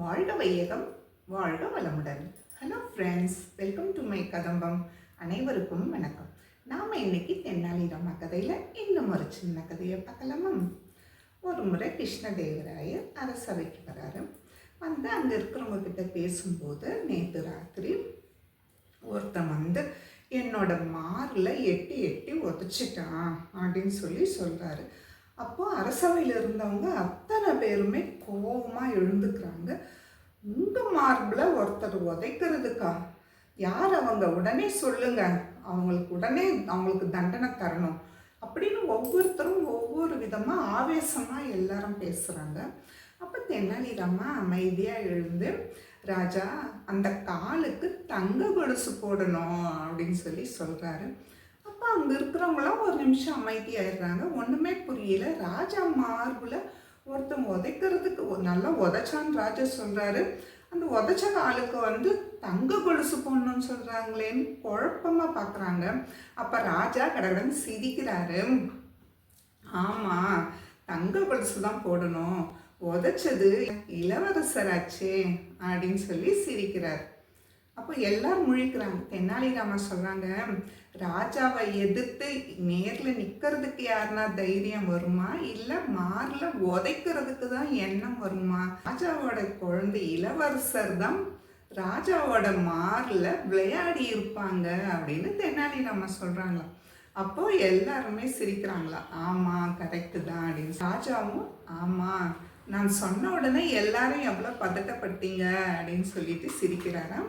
வாழ்க வையகம் வாழ்க வளமுடன். Hello friends welcome to my Kadambam அனைவருக்கும் வணக்கம். நாம் இன்னைக்கு தென்னாலிராமா கதையில் இன்னும் ஒரு சின்ன கதையை பார்க்கலாமா? ஒரு முறை கிருஷ்ணதேவராயர் அரசவைக்கு வராரு. வந்து அங்கே இருக்கிறவங்க கிட்ட பேசும்போது நேற்று ராத்திரி ஒருத்தன் வந்து என்னோட மாரில் எட்டி எட்டி உதச்சிட்டான் அப்படின்னு சொல்லி சொல்கிறாரு அப்போது அரசவையில் இருந்தவங்க அத்தனை பேருமே கோபமாக எழுந்துக்கிறாங்க. உங்கள் மார்பில் ஒருத்தர் உதைக்கிறதுக்கா? யார் அவங்க? உடனே சொல்லுங்க. அவங்களுக்கு உடனே அவங்களுக்கு தண்டனை தரணும். அப்படின்னு ஒவ்வொருத்தரும் ஒவ்வொரு விதமாக ஆவேசமாக எல்லாரும் பேசுகிறாங்க அப்போ தென்னாலிராமா அமைதியாக எழுந்து ராஜா அந்த காலுக்கு தங்க கொலுசு போடணும் அப்படின்னு சொல்லி சொல்கிறாரு அப்போ அங்கே இருக்கிறவங்களாம் ஒரு நிமிஷம் அமைதியாயிடுறாங்க. ஒன்றுமே புரியல. ராஜா மார்பில் ஒருத்தன் உதைக்கிறதுக்கு நல்லா உதைச்சான்னு ராஜா சொல்கிறாரு அந்த உதைச்ச காலுக்கு வந்து தங்க கொலுசு போடணும்னு சொல்கிறாங்களேன்னு குழப்பமாக பார்க்குறாங்க அப்போ ராஜா கடகடன் சிரிக்கிறாரு. ஆமாம் தங்க கொலுசு தான் போடணும். உதைச்சது இளவரசராச்சே அப்படின்னு சொல்லி சிரிக்கிறார். அப்போ எல்லாரும் முழிக்கிறாங்க. தெனாலிராமா சொல்கிறாங்க ராஜாவை எதிர்த்து நேரில் நிற்கிறதுக்கு யாருன்னா தைரியம் வருமா? இல்லை மாரில் உதைக்கிறதுக்கு தான் எண்ணம் வருமா? ராஜாவோட குழந்தை இளவரசர் தான் ராஜாவோட மாரில் விளையாடி இருப்பாங்க அப்படின்னு தெனாலிராமா சொல்கிறாங்களா அப்போ எல்லாருமே சிரிக்கிறாங்களா ஆமாம் கரெக்டு தான் அப்படின்னு ராஜாவும் ஆமாம் நான் சொன்ன உடனே எல்லாரும் எவ்வளோ பதட்டப்பட்டீங்க அப்படின்னு சொல்லிட்டு சிரிக்கிறாராம்.